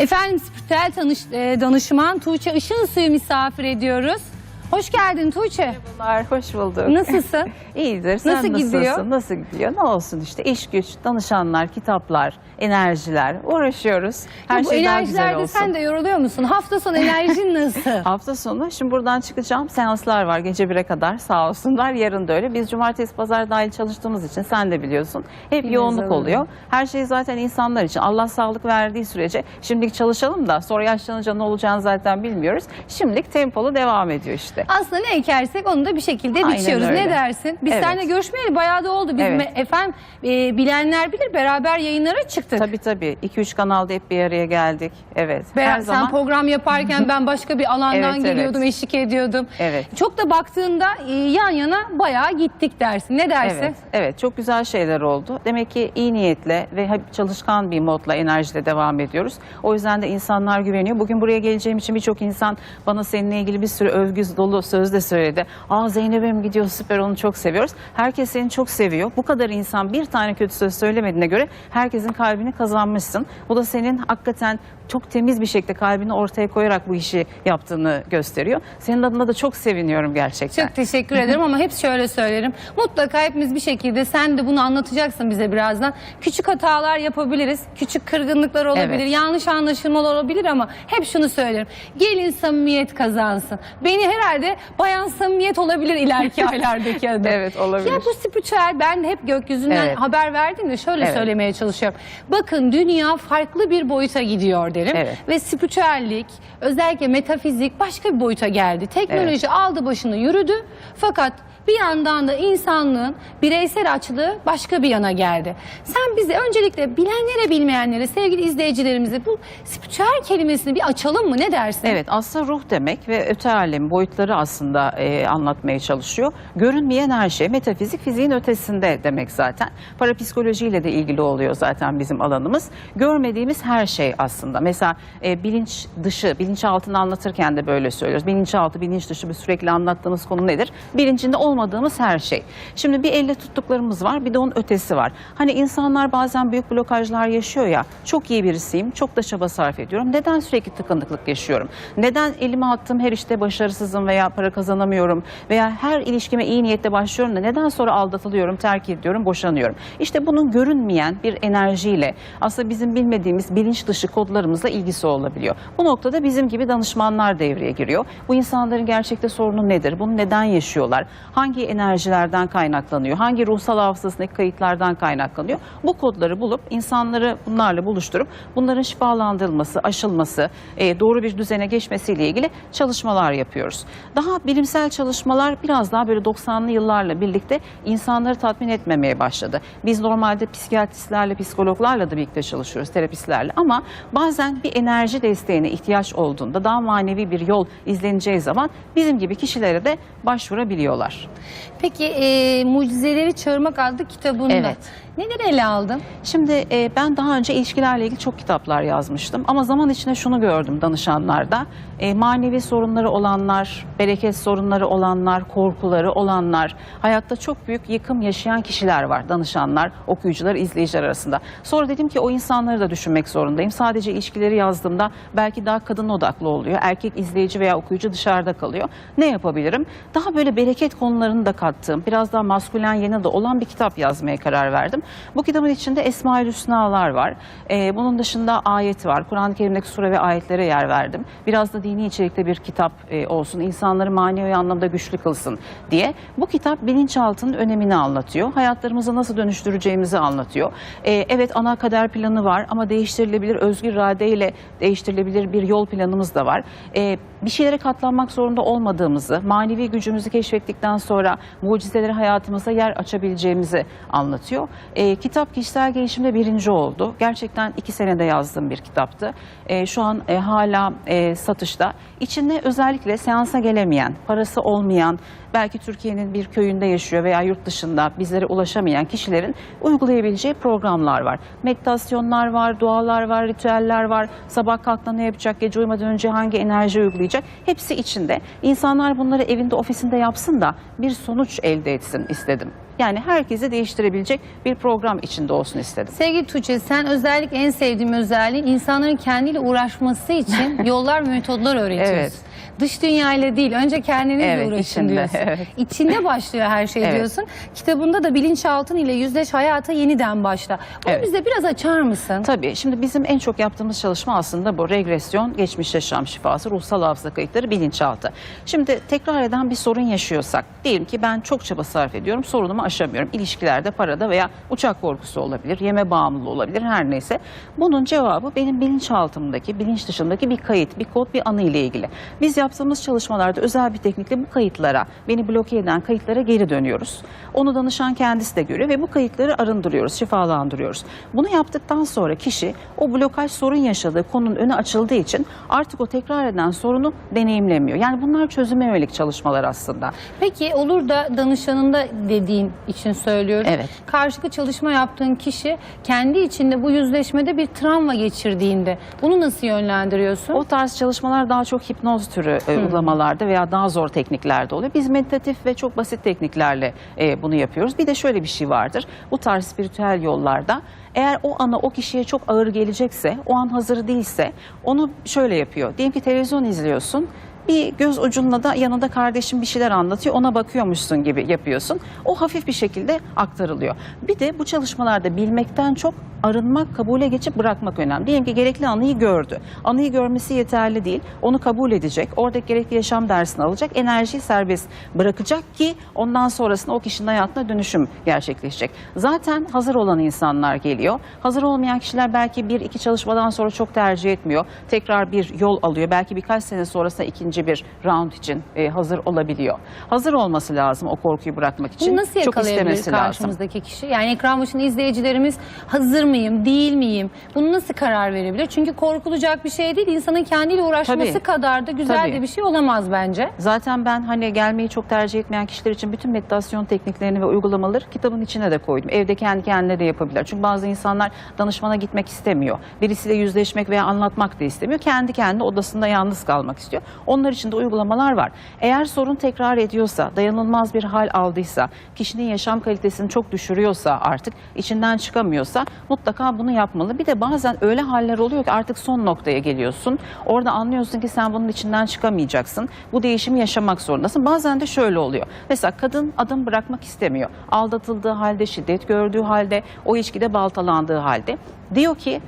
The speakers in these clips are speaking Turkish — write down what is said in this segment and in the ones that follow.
Efendim spiritüel tanış, e, danışman Tuğçe Işın Suyu misafir ediyoruz. Hoş geldin Tuğçe. Merhabalar, hoş bulduk. Nasılsın? İyidir. Sen Nasıl nasılsın? gidiyor? Nasıl gidiyor? Ne olsun işte iş güç, danışanlar, kitaplar, enerjiler uğraşıyoruz. Her Bu şey daha güzel enerjilerde olsun. sen de yoruluyor musun? Hafta sonu enerjin nasıl? Hafta sonu şimdi buradan çıkacağım. Seanslar var gece 1'e kadar sağ olsunlar. Yarın da öyle. Biz cumartesi pazar dahil çalıştığımız için sen de biliyorsun. Hep Bilmez yoğunluk oluyor. Her şey zaten insanlar için. Allah sağlık verdiği sürece şimdilik çalışalım da sonra yaşlanınca ne olacağını zaten bilmiyoruz. Şimdilik tempolu devam ediyor işte. Aslında ne ekersek onu da bir şekilde Aynen biçiyoruz. Ne dersin? Biz Evet. seninle görüşmeyeli bayağı da oldu. Biz Evet. efendim e, bilenler bilir beraber yayınlara çıktık. Tabii tabii. 2-3 kanalda hep bir araya geldik. Evet. Beraber- Her sen zaman program yaparken ben başka bir alandan Evet, evet. geliyordum, eşlik ediyordum. Evet. Çok da baktığında e, yan yana bayağı gittik dersin. Ne dersin? Evet, evet çok güzel şeyler oldu. Demek ki iyi niyetle ve çalışkan bir modla, enerjiyle devam ediyoruz. O yüzden de insanlar güveniyor. Bugün buraya geleceğim için birçok insan bana seninle ilgili bir sürü övgü dolu söz de söyledi. Aa Zeynep'e mi gidiyor süper onu çok seviyoruz. Herkes seni çok seviyor. Bu kadar insan bir tane kötü söz söylemediğine göre herkesin kalbini kazanmışsın. Bu da senin hakikaten çok temiz bir şekilde kalbini ortaya koyarak bu işi yaptığını gösteriyor. Senin adına da çok seviniyorum gerçekten. Çok teşekkür ederim ama hep şöyle söylerim. Mutlaka hepimiz bir şekilde sen de bunu anlatacaksın bize birazdan. Küçük hatalar yapabiliriz. Küçük kırgınlıklar olabilir. Evet. Yanlış anlaşılmalar olabilir ama hep şunu söylerim. Gelin samimiyet kazansın. Beni herhalde bayan samimiyet olabilir ileriki aylardaki adı. Evet, olabilir. Ya bu spiritüel ben hep gökyüzünden Evet. haber verdim de şöyle Evet. söylemeye çalışıyorum. Bakın dünya farklı bir boyuta gidiyor derim. Evet. Ve spiritüellik özellikle metafizik başka bir boyuta geldi. Teknoloji aldı başını yürüdü fakat bir yandan da insanlığın bireysel açlığı başka bir yana geldi. Sen bize öncelikle bilenlere bilmeyenlere sevgili izleyicilerimize bu spiritüel kelimesini bir açalım mı ne dersin? Evet aslında ruh demek ve öte alem boyutları aslında e, anlatmaya çalışıyor. Görünmeyen her şey metafizik fiziğin ötesinde demek zaten. Parapsikolojiyle de ilgili oluyor zaten bizim alanımız. Görmediğimiz her şey aslında. Mesela e, bilinç dışı, bilinç altını anlatırken de böyle söylüyoruz. Bilinçaltı, bilinç dışı bu sürekli anlattığımız konu nedir? Bilincinde olmadığımız her şey. Şimdi bir elle tuttuklarımız var bir de onun ötesi var. Hani insanlar bazen büyük blokajlar yaşıyor ya. Çok iyi birisiyim, çok da çaba sarf ediyorum. Neden sürekli tıkanıklık yaşıyorum? Neden elime attığım her işte başarısızım veya para kazanamıyorum? Veya her ilişkime iyi niyetle başlıyorum da neden sonra aldatılıyorum, terk ediyorum, boşanıyorum? İşte bunun görünmeyen bir enerjiyle aslında bizim bilmediğimiz bilinç dışı kodlarımızla ilgisi olabiliyor. Bu noktada bizim gibi danışmanlar devreye giriyor. Bu insanların gerçekte sorunu nedir? Bunu neden yaşıyorlar? Hangi enerjilerden kaynaklanıyor? Hangi ruhsal hafızasındaki kayıtlardan kaynaklanıyor? Bu kodları bulup insanları bunlarla buluşturup bunların şifalandırılması, aşılması, e, doğru bir düzene geçmesiyle ilgili çalışmalar yapıyoruz. Daha bilimsel çalışmalar biraz daha böyle 90'lı yıllarla birlikte insanları tatmin etmemeye başladı. Biz normalde psikiyatristlerle, psikologlarla da birlikte çalışıyoruz, terapistlerle ama bazen bir enerji desteğine ihtiyaç olduğunda daha manevi bir yol izleneceği zaman bizim gibi kişilere de başvurabiliyorlar. Peki e, Mucizeleri Çağırmak adlı kitabında Evet. neler ele aldın? Şimdi e, ben daha önce ilişkilerle ilgili çok kitaplar yazmıştım ama zaman içinde şunu gördüm danışanlarda. E, manevi sorunları olanlar, bereket sorunları olanlar, korkuları olanlar, hayatta çok büyük yıkım yaşayan kişiler var danışanlar, okuyucular, izleyiciler arasında. Sonra dedim ki o insanları da düşünmek zorundayım. Sadece ilişkileri yazdığımda belki daha kadın odaklı oluyor. Erkek izleyici veya okuyucu dışarıda kalıyor. Ne yapabilirim? Daha böyle bereket konularını da kattığım, biraz daha maskülen yanı da olan bir kitap yazmaya karar verdim. Bu kitabın içinde Esma-ül Hüsnalar var. Ee, bunun dışında ayet var. Kur'an-ı Kerim'deki sure ve ayetlere yer verdim. Biraz da dini içerikte bir kitap e, olsun, insanları manevi anlamda güçlü kılsın diye. Bu kitap bilinçaltının önemini anlatıyor. Hayatlarımızı nasıl dönüştüreceğimizi anlatıyor. Ee, evet ana kader planı var ama değiştirilebilir, özgür iradeyle değiştirilebilir bir yol planımız da var. Ee, bir şeylere katlanmak zorunda olmadığımızı, manevi gücümüzü keşfettikten sonra mucizeleri hayatımıza yer açabileceğimizi anlatıyor. Ee, kitap kişisel gelişimde birinci oldu. Gerçekten iki senede yazdığım bir kitaptı. Ee, şu an e, hala e, satışta. İçinde özellikle seansa gelemeyen, parası olmayan, belki Türkiye'nin bir köyünde yaşıyor veya yurt dışında bizlere ulaşamayan kişilerin uygulayabileceği programlar var. Meditasyonlar var, dualar var, ritüeller var. Sabah kalktığında ne yapacak, gece uyumadan önce hangi enerji uygulayacak hepsi içinde. İnsanlar bunları evinde, ofisinde yapsın da bir sonuç elde etsin istedim. Yani herkesi değiştirebilecek bir program içinde olsun istedim. Sevgili Tuğçe sen özellikle en sevdiğim özelliğin insanların kendiyle uğraşması için yollar ve metodlar öğretiyorsun. Evet. Dış dünyayla değil önce kendinizle Evet, uğraşın içinde, diyorsun. evet. İçinde başlıyor her şey Evet. diyorsun. Kitabında da bilinçaltın ile yüzleş hayata yeniden başla. Bunu Evet. bize biraz açar mısın? Tabii şimdi bizim en çok yaptığımız çalışma aslında bu regresyon, geçmiş yaşam şifası, ruhsal hafıza kayıtları, bilinçaltı. Şimdi tekrar eden bir sorun yaşıyorsak, diyelim ki ben çok çaba sarf ediyorum, sorunumu aşamıyorum. İlişkilerde, parada veya uçak korkusu olabilir, yeme bağımlılığı olabilir, her neyse. Bunun cevabı benim bilinçaltımdaki, bilinç dışındaki bir kayıt, bir kod, bir anı ile ilgili. Biz yaptığımız çalışmalarda özel bir teknikle bu kayıtlara, beni bloke eden kayıtlara geri dönüyoruz. Onu danışan kendisi de görüyor ve bu kayıtları arındırıyoruz, şifalandırıyoruz. Bunu yaptıktan sonra kişi o blokaj sorun yaşadığı konunun önü açıldığı için artık o tekrar eden sorunu deneyimlemiyor. Yani bunlar çözüme yönelik çalışmalar aslında. Peki olur da danışanında dediğin için söylüyorum. Evet. Karşılıklı çalışma yaptığın kişi kendi içinde bu yüzleşmede bir travma geçirdiğinde bunu nasıl yönlendiriyorsun? O tarz çalışmalar daha çok hipnoz türü e, uygulamalarda veya daha zor tekniklerde oluyor. Biz meditatif ve çok basit tekniklerle e, bunu yapıyoruz. Bir de şöyle bir şey vardır. Bu tarz spiritüel yollarda eğer o ana o kişiye çok ağır gelecekse, o an hazır değilse onu şöyle yapıyor. Diyelim ki televizyon izliyorsun. Bir göz ucunla da yanında kardeşin bir şeyler anlatıyor. Ona bakıyormuşsun gibi yapıyorsun. O hafif bir şekilde aktarılıyor. Bir de bu çalışmalarda bilmekten çok arınmak, kabule geçip bırakmak önemli. Diyelim ki gerekli anıyı gördü. Anıyı görmesi yeterli değil. Onu kabul edecek. Oradaki gerekli yaşam dersini alacak. Enerjiyi serbest bırakacak ki ondan sonrasında o kişinin hayatına dönüşüm gerçekleşecek. Zaten hazır olan insanlar geliyor. Hazır olmayan kişiler belki bir iki çalışmadan sonra çok tercih etmiyor. Tekrar bir yol alıyor. Belki birkaç sene sonrasında ikinci bir round için e, hazır olabiliyor. Hazır olması lazım o korkuyu bırakmak için. Bunu nasıl çok yakalayabilir istemesi lazım. karşımızdaki kişi? Yani ekran başında izleyicilerimiz hazır mıyım, değil miyim? Bunu nasıl karar verebilir? Çünkü korkulacak bir şey değil. İnsanın kendiyle uğraşması Tabii. kadar da güzel Tabii. de bir şey olamaz bence. Zaten ben hani gelmeyi çok tercih etmeyen kişiler için bütün meditasyon tekniklerini ve uygulamaları kitabın içine de koydum. Evde kendi kendine de yapabilirler. Çünkü bazı insanlar danışmana gitmek istemiyor. Birisiyle yüzleşmek veya anlatmak da istemiyor. Kendi kendine odasında yalnız kalmak istiyor. Onlar için de uygulamalar var. Eğer sorun tekrar ediyorsa, dayanılmaz bir hal aldıysa, kişinin yaşam kalitesini çok düşürüyorsa artık içinden çıkamıyorsa mutlaka bunu yapmalı. Bir de bazen öyle haller oluyor ki artık son noktaya geliyorsun. Orada anlıyorsun ki sen bunun içinden çıkamayacaksın. Bu değişimi yaşamak zorundasın. Bazen de şöyle oluyor. Mesela kadın adım bırakmak istemiyor. Aldatıldığı halde, şiddet gördüğü halde, o ilişkide baltalandığı halde. Diyor ki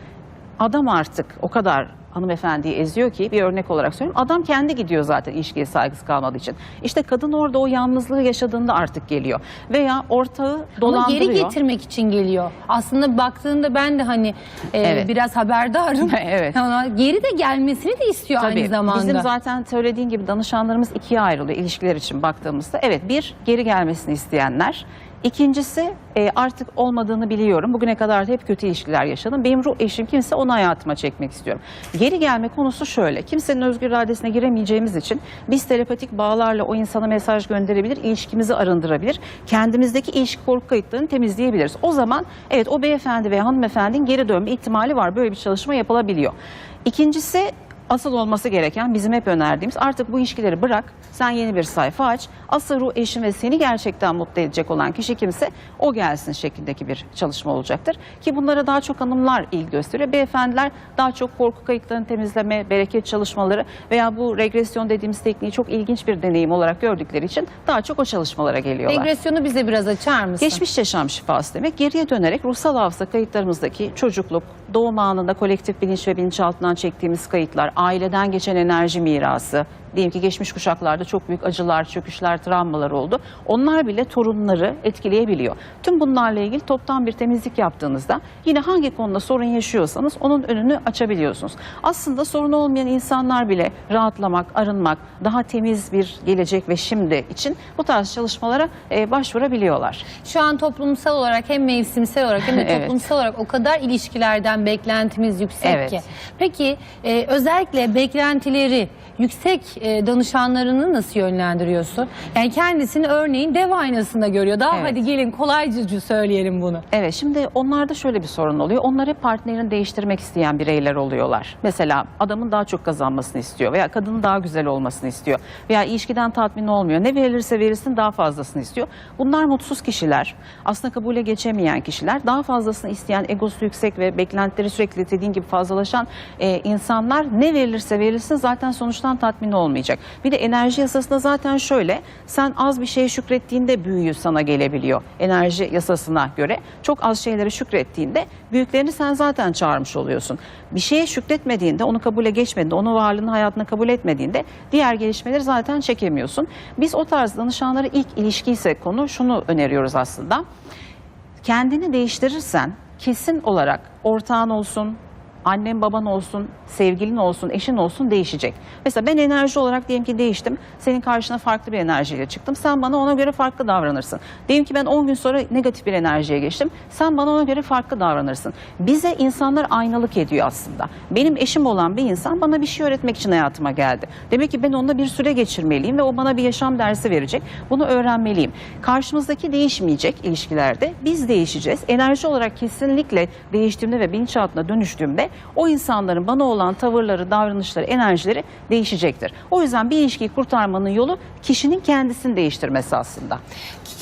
adam artık o kadar hanımefendiyi eziyor ki bir örnek olarak söyleyeyim. Adam kendi gidiyor zaten ilişkiye saygısı kalmadığı için. İşte kadın orada o yalnızlığı yaşadığında artık geliyor. Veya ortağı Ama dolandırıyor. geri getirmek için geliyor. Aslında baktığında ben de hani e, Evet. biraz haberdarım. Evet. Ama geri de gelmesini de istiyor aynı Tabii. zamanda. Bizim zaten söylediğin gibi danışanlarımız ikiye ayrılıyor ilişkiler için baktığımızda. Evet bir geri gelmesini isteyenler. İkincisi e, artık olmadığını biliyorum. Bugüne kadar da hep kötü ilişkiler yaşadım. Benim ruh eşim kimse onu hayatıma çekmek istiyorum. Geri gelme konusu şöyle. Kimsenin özgür iradesine giremeyeceğimiz için biz telepatik bağlarla o insana mesaj gönderebilir, ilişkimizi arındırabilir. Kendimizdeki ilişki korku kayıtlarını temizleyebiliriz. O zaman evet o beyefendi veya hanımefendinin geri dönme ihtimali var. Böyle bir çalışma yapılabiliyor. İkincisi asıl olması gereken bizim hep önerdiğimiz artık bu ilişkileri bırak. Sen yeni bir sayfa aç. Asıl ruh eşin ve seni gerçekten mutlu edecek olan kişi kimse o gelsin şeklindeki bir çalışma olacaktır. Ki bunlara daha çok hanımlar ilgi gösteriyor. Beyefendiler daha çok korku kayıtlarını temizleme, bereket çalışmaları veya bu regresyon dediğimiz tekniği çok ilginç bir deneyim olarak gördükleri için daha çok o çalışmalara geliyorlar. Regresyonu bize biraz açar mısın? Geçmiş yaşam şifası demek. Geriye dönerek ruhsal hafıza kayıtlarımızdaki çocukluk, doğum anında kolektif bilinç ve bilinçaltından çektiğimiz kayıtlar, aileden geçen enerji mirası, diyelim ki geçmiş kuşaklarda çok büyük acılar, çöküşler, travmalar oldu. Onlar bile torunları etkileyebiliyor. Tüm bunlarla ilgili toptan bir temizlik yaptığınızda yine hangi konuda sorun yaşıyorsanız onun önünü açabiliyorsunuz. Aslında sorun olmayan insanlar bile rahatlamak, arınmak, daha temiz bir gelecek ve şimdi için bu tarz çalışmalara e, başvurabiliyorlar. Şu an toplumsal olarak hem mevsimsel olarak hem de Evet. toplumsal olarak o kadar ilişkilerden beklentimiz yüksek Evet. ki. Peki e, özellikle beklentileri yüksek e, danışanlarını nasıl yönlendiriyorsun? Yani kendisini örneğin dev aynasında görüyor. Daha Evet. hadi gelin kolaycacı söyleyelim bunu. Evet şimdi onlarda şöyle bir sorun oluyor. Onlar hep partnerini değiştirmek isteyen bireyler oluyorlar. Mesela adamın daha çok kazanmasını istiyor veya kadının daha güzel olmasını istiyor veya ilişkiden tatmin olmuyor. Ne verilirse verilsin daha fazlasını istiyor. Bunlar mutsuz kişiler. Aslında kabule geçemeyen kişiler. Daha fazlasını isteyen, egosu yüksek ve beklentileri sürekli dediğin gibi fazlalaşan e, insanlar ne verilirse verilsin zaten sonuçtan tatmin olmayacak. Bir de enerji yasasında zaten şöyle sen az bir şeye şükrettiğinde büyüğü sana gelebiliyor. Enerji yasasına göre çok az şeylere şükrettiğinde büyüklerini sen zaten çağırmış oluyorsun. Bir şeye şükretmediğinde, onu kabule geçmediğinde, onun varlığını hayatına kabul etmediğinde diğer gelişmeleri zaten çekemiyorsun. Biz o tarz danışanlara ilk ilişki ise konu şunu öneriyoruz aslında. Kendini değiştirirsen kesin olarak ortağın olsun, annen baban olsun, sevgilin olsun, eşin olsun değişecek. Mesela ben enerji olarak diyelim ki değiştim. Senin karşına farklı bir enerjiyle çıktım. Sen bana ona göre farklı davranırsın. Diyelim ki ben 10 gün sonra negatif bir enerjiye geçtim. Sen bana ona göre farklı davranırsın. Bize insanlar aynalık ediyor aslında. Benim eşim olan bir insan bana bir şey öğretmek için hayatıma geldi. Demek ki ben onunla bir süre geçirmeliyim ve o bana bir yaşam dersi verecek. Bunu öğrenmeliyim. Karşımızdaki değişmeyecek ilişkilerde biz değişeceğiz. Enerji olarak kesinlikle değiştiğimde ve bilinçaltına dönüştüğümde o insanların bana olan tavırları, davranışları, enerjileri değişecektir. O yüzden bir ilişkiyi kurtarmanın yolu kişinin kendisini değiştirmesi aslında.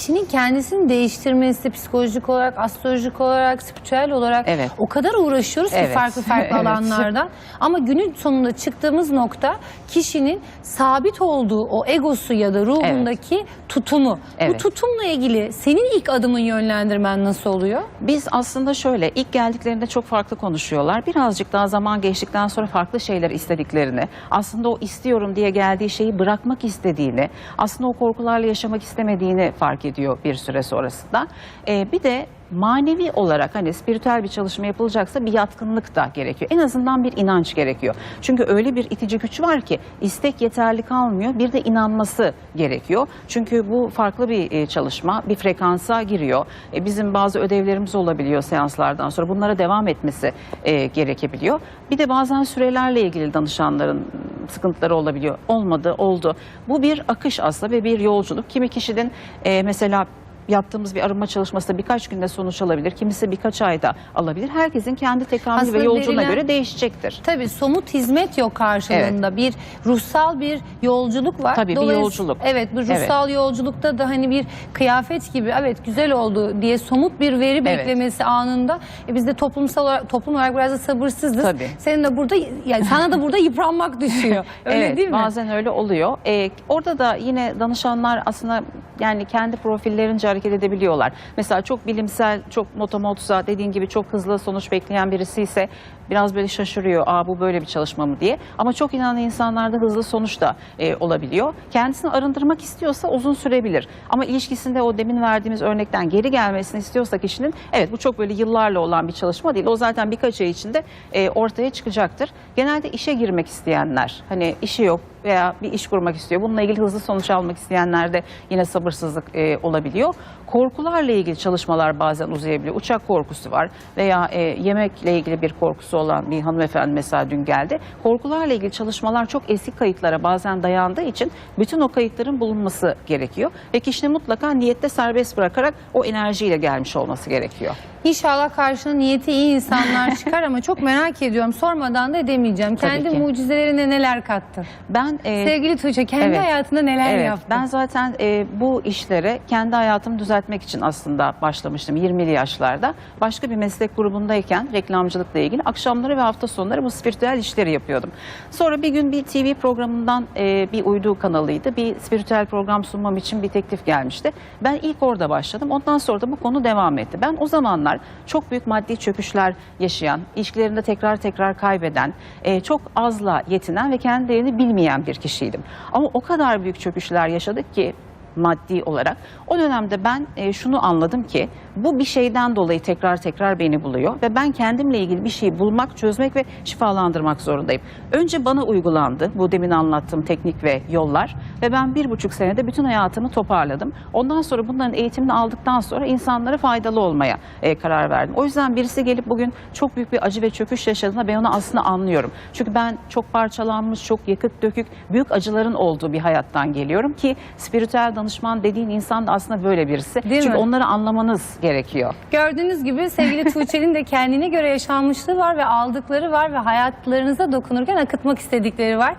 Kişinin kendisini değiştirmesi psikolojik olarak, astrolojik olarak, spiritüel olarak Evet. o kadar uğraşıyoruz ki Evet. farklı farklı Evet. alanlardan. Ama günün sonunda çıktığımız nokta kişinin sabit olduğu o egosu ya da ruhundaki tutumu. Bu Evet. tutumla ilgili senin ilk adımın yönlendirmen nasıl oluyor? Biz aslında şöyle ilk geldiklerinde çok farklı konuşuyorlar. Birazcık daha zaman geçtikten sonra farklı şeyler istediklerini, aslında o istiyorum diye geldiği şeyi bırakmak istediğini, aslında o korkularla yaşamak istemediğini fark ediyor bir süre sonrasında. Ee, bir de manevi olarak hani spiritüel bir çalışma yapılacaksa bir yatkınlık da gerekiyor. En azından bir inanç gerekiyor. Çünkü öyle bir itici güç var ki istek yeterli kalmıyor. Bir de inanması gerekiyor. Çünkü bu farklı bir e, çalışma, bir frekansa giriyor. E, Bizim bazı ödevlerimiz olabiliyor seanslardan sonra. Bunlara devam etmesi e, gerekebiliyor. Bir de bazen sürelerle ilgili danışanların sıkıntıları olabiliyor. Olmadı, oldu. Bu bir akış aslında ve bir yolculuk. Kimi kişinin mesela yaptığımız bir arınma çalışmasında birkaç günde sonuç alabilir. Kimisi birkaç ayda alabilir. Herkesin kendi Aslında ve yolculuğuna verilen- göre değişecektir. Tabii somut hizmet yok karşılığında. Bir ruhsal bir yolculuk var. Tabii, bir yolculuk. Evet, bu ruhsal yolculukta da hani bir kıyafet gibi evet güzel oldu diye somut bir veri Evet. beklemesi anında. E biz de toplumsal olarak toplum olarak biraz da sabırsızız. Tabii. Senin de burada yani sana da burada yıpranmak düşüyor. Öyle evet, değil mi? bazen öyle oluyor. Ee, orada da yine danışanlar aslında yani kendi profillerince hareket edebiliyorlar. Mesela çok bilimsel, çok motomotsa dediğin gibi çok hızlı sonuç bekleyen birisi ise biraz böyle şaşırıyor. Aa bu böyle bir çalışma mı diye. Ama çok inanan insanlarda hızlı sonuç da e, olabiliyor. Kendisini arındırmak istiyorsa uzun sürebilir. Ama ilişkisinde o demin verdiğimiz örnekten geri gelmesini istiyorsa kişinin evet bu çok böyle yıllarla olan bir çalışma değil. O zaten birkaç ay içinde e, ortaya çıkacaktır. Genelde işe girmek isteyenler hani işi yok veya bir iş kurmak istiyor. Bununla ilgili hızlı sonuç almak isteyenlerde yine sabırsızlık e, olabiliyor. Korkularla ilgili çalışmalar bazen uzayabiliyor. Uçak korkusu var veya e, yemekle ilgili bir korkusu olan bir hanımefendi mesela dün geldi. Korkularla ilgili çalışmalar çok eski kayıtlara bazen dayandığı için bütün o kayıtların bulunması gerekiyor. Ve kişinin mutlaka niyette serbest bırakarak o enerjiyle gelmiş olması gerekiyor. İnşallah karşına niyeti iyi insanlar çıkar ama çok merak ediyorum. Sormadan da edemeyeceğim. Tabii Kendi ki. mucizelerine neler kattın? Ben e, Sevgili Tuğçe kendi evet. hayatında neler Evet, yaptın? ben zaten e, bu işlere kendi hayatımı düzeltmek için aslında başlamıştım 20'li yaşlarda. Başka bir meslek grubundayken reklamcılıkla ilgili akşamları ve hafta sonları bu spiritüel işleri yapıyordum. Sonra bir gün bir TV programından e, bir uydu kanalıydı. Bir spiritüel program sunmam için bir teklif gelmişti. Ben ilk orada başladım. Ondan sonra da bu konu devam etti. Ben o zamanlar çok büyük maddi çöküşler yaşayan, ilişkilerinde tekrar tekrar kaybeden, e, çok azla yetinen ve kendi değerini bilmeyen bir kişiydim. Ama o kadar büyük çöküşler yaşadık ki maddi olarak. O dönemde ben e, şunu anladım ki bu bir şeyden dolayı tekrar tekrar beni buluyor ve ben kendimle ilgili bir şeyi bulmak, çözmek ve şifalandırmak zorundayım. Önce bana uygulandı bu demin anlattığım teknik ve yollar ve ben bir buçuk senede bütün hayatımı toparladım. Ondan sonra bunların eğitimini aldıktan sonra insanlara faydalı olmaya e, karar verdim. O yüzden birisi gelip bugün çok büyük bir acı ve çöküş yaşadığında ben onu aslında anlıyorum. Çünkü ben çok parçalanmış, çok yakık dökük, büyük acıların olduğu bir hayattan geliyorum ki spiritüel danışman dediğin insan da aslında böyle birisi. Değil Çünkü mi? onları anlamanız gerekiyor. Gördüğünüz gibi sevgili Tuğçe'nin de kendine göre yaşanmışlığı var ve aldıkları var ve hayatlarınıza dokunurken akıtmak istedikleri var.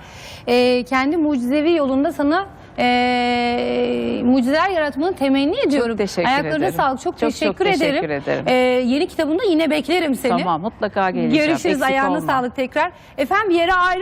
Ee, kendi mucizevi yolunda sana ee, mucizeler yaratmanı temenni ediyorum. teşekkür Ayaklarına ederim. sağlık. Çok, Çok çok teşekkür, teşekkür ederim. ederim. Ee, yeni kitabında yine beklerim seni. Tamam mutlaka geleceğim. Görüşürüz. Eksik Ayağına olma. sağlık tekrar. Efendim yere ayrıl.